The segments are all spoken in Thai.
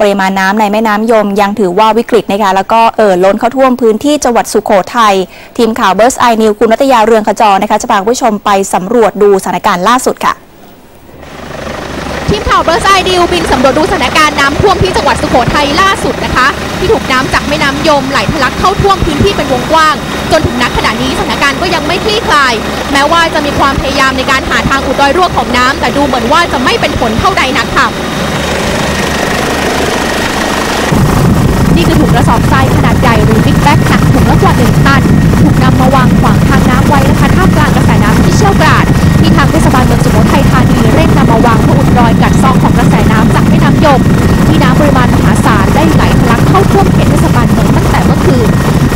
ปริมาณน้ำในแม่น้ำยม ยังถือว่าวิกฤตนะคะแล้วก็เอ่อล้นเข้าท่วมพื้นที่จังหวัดสุโขทัยทีมข่าวเบิร์สไอนิวคุณนัตยาเรืองขจรนะคะจะพาผู้ชมไปสำรวจดูสถานการณ์ล่าสุดค่ะทีมข่าวเบอร์ไซดิวบินสำรวจดูสถานการณ์น้ำท่วมที่จังหวัดสุโขทัยล่าสุดนะคะ ที่ถูกน้ำจากแม่น้ำยมไหลทะลักเข้าท่วมพื้นที่เป็นวงกว้าง จนถึงนักขณะนี้สถานการณ์ก็ยังไม่คลี่คลาย แม้ว่าจะมีความพยายามในการหาทางอุดรอยรั่วของน้ำแต่ดูเหมือนว่าจะไม่เป็นผลเท่าใดนักค่ะ นี่คือถุง กระสอบทรายขนาดใหญ่หรือบิ๊กแบ็กหนักถุงละกว่า1ตัน ถูกนำมาวางขวางทางน้ำไว้นะคะท่ามกลางกระแสน้ำที่เชี่ยวกราดที่ทางเทศบาลเมืองสุโขทัยธานีเร่งนำมาวางเพื่ออุดรอยกัดซองของกระแสน้ำจากแม่น้ำยม ที่น้ำปริมาณมหาศาลได้ไหลทะลักเข้าท่วมเขตเทศบาลเมืองตั้งแต่เมื่อคืน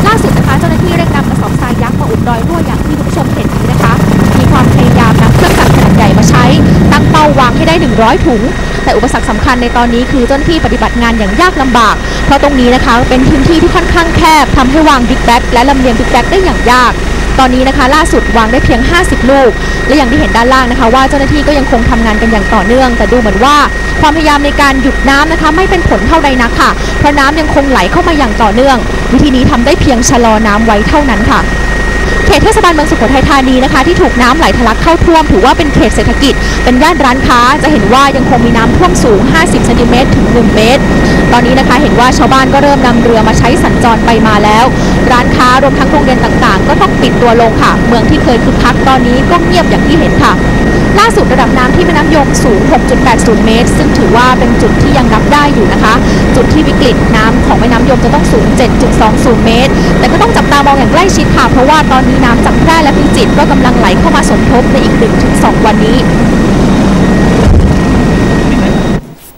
ล่าสุดนะคะเจ้าหน้าที่เร่งนำกระสอบทรายยักษ์มาอุดรอยรั่วอย่างที่คุณผู้ชม 100 ถุง แต่อุปสรรคสำคัญในตอนนี้คือเจ้าหน้าที่ปฏิบัติงานอย่างยากลำบาก เพราะตรงนี้นะคะเป็นพื้นที่ที่ค่อนข้างแคบทำให้วางบิ๊กแบ็กและลำเลียงบิ๊กแบ็กได้อย่างยากตอนนี้นะคะล่าสุดวางได้เพียง 50 ลูก และอย่างที่เห็นด้านล่างนะคะ ว่าเจ้าหน้าที่ก็ยังคงทำงานกันอย่างต่อเนื่อง แต่ดูเหมือนว่าความพยายามในการหยุดน้ำนะคะ ไม่เป็นผลเท่าใดนักค่ะ เพราะน้ำยังคงไหลเข้ามาอย่างต่อเนื่อง วิธีนี้ทำได้เพียงชะลอน้ำไว้เท่านั้นค่ะ เขตเทศบาลเมืองสุโขทัยธานีนะคะ ที่ถูกน้ำไหลทะลักเข้าท่วม ถือว่าเป็นเขตเศรษฐกิจ เป็นย่านร้านค้าจะเห็นว่ายังคงมีน้ำท่วมสูง 50 เซนติเมตรถึง 1 เมตร ตอนนี้นะคะเห็นว่าชาวบ้านก็เริ่มนำเรือมาใช้สัญจรไปมาแล้ว ร้านค้ารวมทั้งโรงเรียนต่างๆ ก็ต้องปิดตัวลงค่ะ เมืองที่เคยคึกคักตอนนี้ก็เงียบอย่างที่เห็นค่ะ ล่าสุดระดับน้ำที่แม่น้ำยมสูง 6.80 เมตร ซึ่งถือว่าเป็นจุดที่ยังรับได้อยู่นะคะ จุดที่วิกฤตน้ำของแม่น้ำยมจะต้องสูง 7.20 เมตร แต่ก็ต้องจับตามองอย่างใกล้ชิดค่ะ เพราะว่าตอนนี้น้ำจากแพร่และพิจิตรก็กำลังไหลเข้ามาสมทบในอีก 1-2 วันนี้